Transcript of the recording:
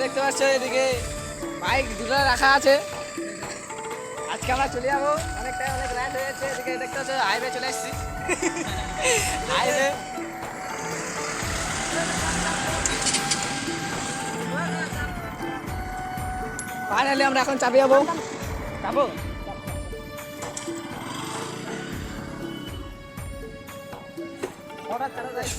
দেখতে পাচ্ছ এদিকে বাইক দুটো রাখা আছে। আজকে আমরা চলে যাব। অনেকটা অনেক রাত হয়ে যাচ্ছে এদিকে দেখতে পাচ্ছ হাইওয়ে চলে এসেছি। হাইওয়ে ফাইনালি আমরা এখন চাপে যাব। যাব তারা যায়।